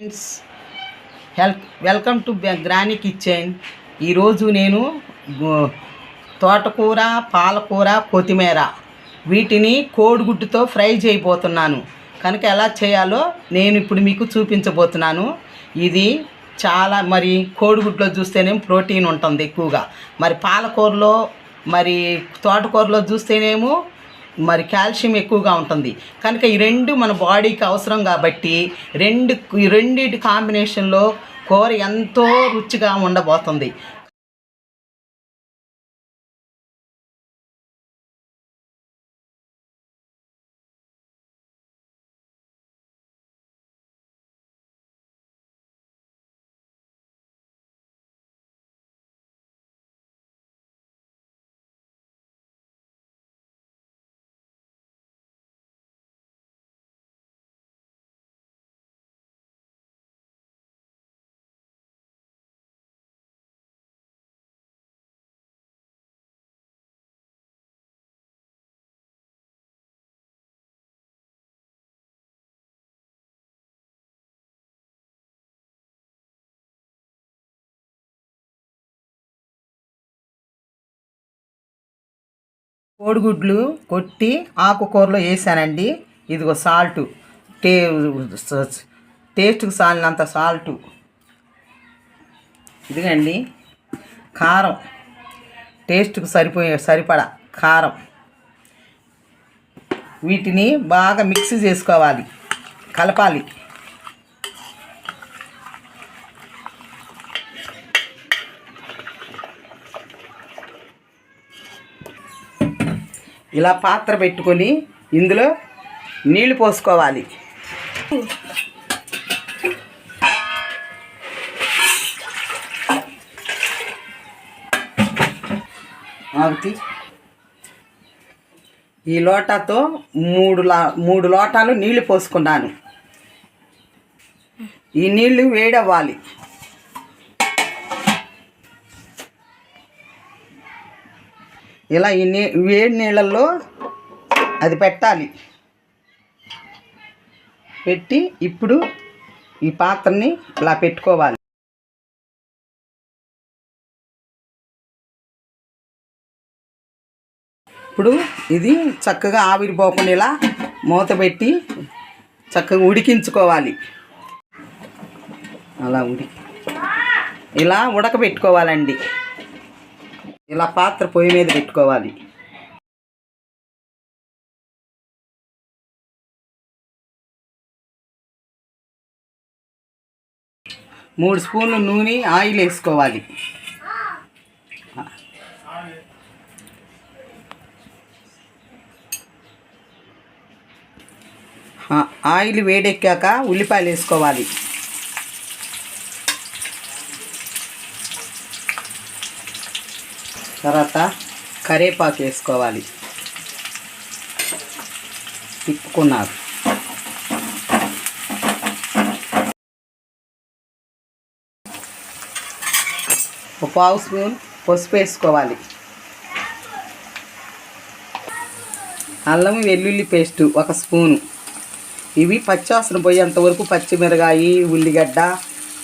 Friends hello welcome to granny kitchen ఈరోజు నేను తోటకూర పాలకూర కొత్తిమీర వీటిని కోడిగుడ్డుతో ఫ్రై చేయబోతున్నాను. కనుక ఎలా చేయాలో నేను ఇప్పుడు మీకు చూపించబోతున్నాను. ఇది చాలా మరి కోడిగుడ్లో చూస్తేనేమో ప్రోటీన్ ఉంటుంది ఎక్కువగా. మరి పాలకూరలో మరి తోటకూరలో చూస్తేనేమో మరి కాల్షియం ఎక్కువగా ఉంటుంది. కనుక ఈ రెండు మన బాడీకి అవసరం కాబట్టి రెండు ఈ రెండింటి కాంబినేషన్లో కూర ఎంతో రుచిగా ఉండబోతుంది. కోడిగుడ్లు కొట్టి ఆకుకూరలో వేసానండి. ఇదిగో సాల్టు టే టేస్ట్కి సాలినంత సాల్టు ఇదిగండి కారం. టేస్ట్కి సరిపోయే సరిపడా కారం. వీటిని బాగా మిక్స్ చేసుకోవాలి. కలపాలి. ఇలా పాత్ర పెట్టుకొని ఇందులో నీళ్ళు పోసుకోవాలి. ఈ లోటాతో మూడు లా మూడు లోటాలు నీళ్ళు పోసుకున్నాను. ఈ నీళ్ళు వేడవ్వాలి. ఇలా ఈ నీ వేడి నీళ్ళల్లో అది పెట్టాలి. పెట్టి ఇప్పుడు ఈ పాత్రని ఇలా పెట్టుకోవాలి. ఇప్పుడు ఇది చక్కగా ఆవిరిపోకుండా ఇలా మూత పెట్టి చక్కగా ఉడికించుకోవాలి. అలా ఉడికి ఇలా ఉడకబెట్టుకోవాలండి. ఇలా పాత్ర పొయ్యి మీద పెట్టుకోవాలి. మూడు స్పూన్లు నూనె ఆయిల్ వేసుకోవాలి. ఆయిల్ వేడెక్కాక ఉల్లిపాయలు వేసుకోవాలి. తర్వాత కరేపాకు వేసుకోవాలి. తిప్పుకున్నారు. ఒక పావు స్పూన్ పసుపు వేసుకోవాలి. అల్లం వెల్లుల్లి పేస్టు ఒక స్పూను. ఇవి పచ్చివాసన పోయేంత వరకు పచ్చిమిరకాయి ఉల్లిగడ్డ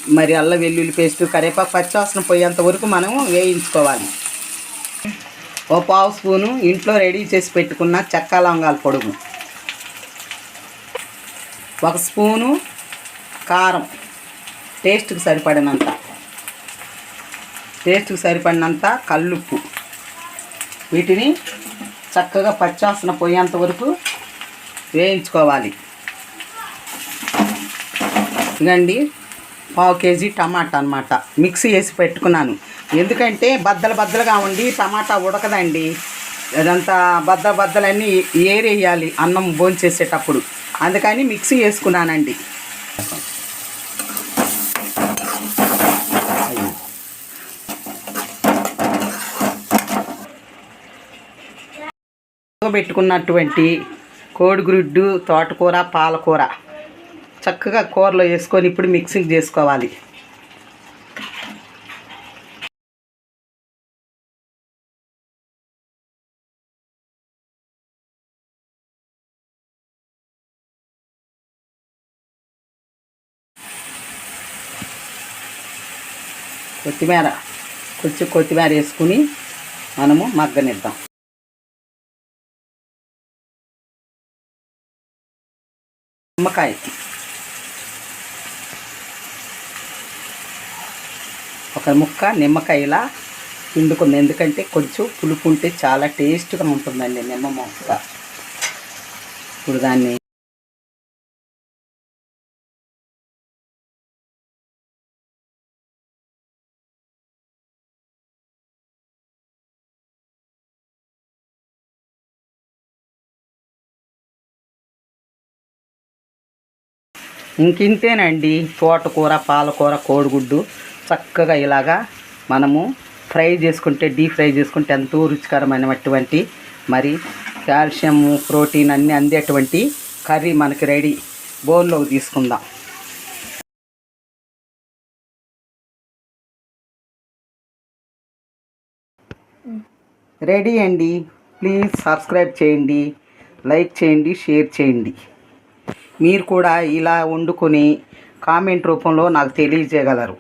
మరి అల్లం వెల్లుల్లి పేస్టు కరివేపాకు పచ్చివాసన పోయేంత వరకు మనం వేయించుకోవాలి. ఓ పావు స్పూను ఇంట్లో రెడీ చేసి పెట్టుకున్న చెక్క లవంగాల పొడుగు. ఒక స్పూను కారం. టేస్ట్కి సరిపడినంత. టేస్ట్కి సరిపడినంత కల్లుప్పు. వీటిని చక్కగా పచ్చాసన పోయేంత వరకు వేయించుకోవాలి. ఇదండి పావు కేజీ టమాటా అనమాట మిక్సీ వేసి పెట్టుకున్నాను. ఎందుకంటే బద్దలు బద్దలుగా ఉండి టమాటా ఉడకదండి. అదంతా బద్దల బద్దలన్నీ ఏరేయాలి అన్నం భోంచేసేటప్పుడు. అందుకని మిక్సీ వేసుకున్నానండి. పెట్టుకున్నటువంటి కోడిగుడ్డు తోటకూర పాలకూర. చక్కగా కూరలో వేసుకొని ఇప్పుడు మిక్సింగ్ చేసుకోవాలి. కొత్తిమీర కొంచెం కొత్తిమీర వేసుకుని మనము మగ్గనిద్దాం. నిమ్మకాయ ఒక ముక్క నిమ్మకాయలా పిండుకుంది. ఎందుకంటే కొంచెం పులుపు ఉంటే చాలా టేస్ట్గా ఉంటుందండి నిమ్మ మొక్క. ఇప్పుడు దాన్ని ఇంకింతేనండి తోటకూర పాలకూర కోడిగుడ్డు. చక్కగా ఇలాగా మనము ఫ్రై చేసుకుంటే డీప్ ఫ్రై చేసుకుంటే ఎంతో రుచికరమైనటువంటి మరి కాల్షియం ప్రోటీన్ అన్నీ అందేటువంటి కర్రీ మనకి రెడీ. బౌల్లోకి తీసుకుందాం. రెడీ అండి. ప్లీజ్ సబ్స్క్రైబ్ చేయండి లైక్ చేయండి షేర్ చేయండి. మీరు కూడా ఇలా వండుకొని కామెంట్ రూపంలో నాకు తెలియజేయగలరు.